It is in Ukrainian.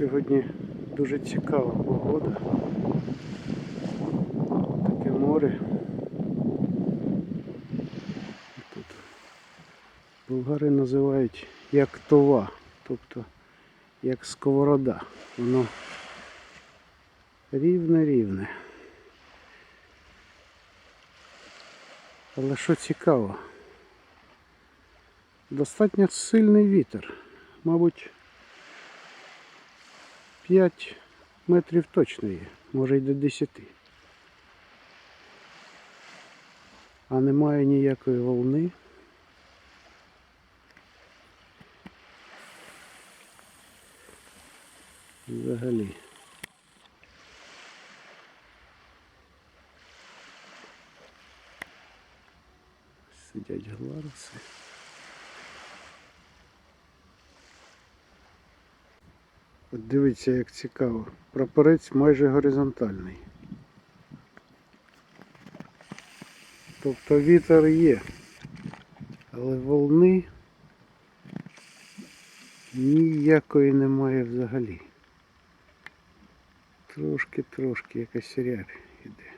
Сьогодні дуже цікава погода. Таке море. Тут болгари називають як това, тобто як сковорода. Воно рівне-рівне. Але що цікаво, достатньо сильний вітер. Мабуть, 5 метрів точно є, може й до 10. А немає ніякої волни. Взагалі. Сидять гларуси. От дивіться, як цікаво. Прапорець майже горизонтальний. Тобто вітер є, але волни ніякої немає взагалі. Трошки-трошки якась рябь іде.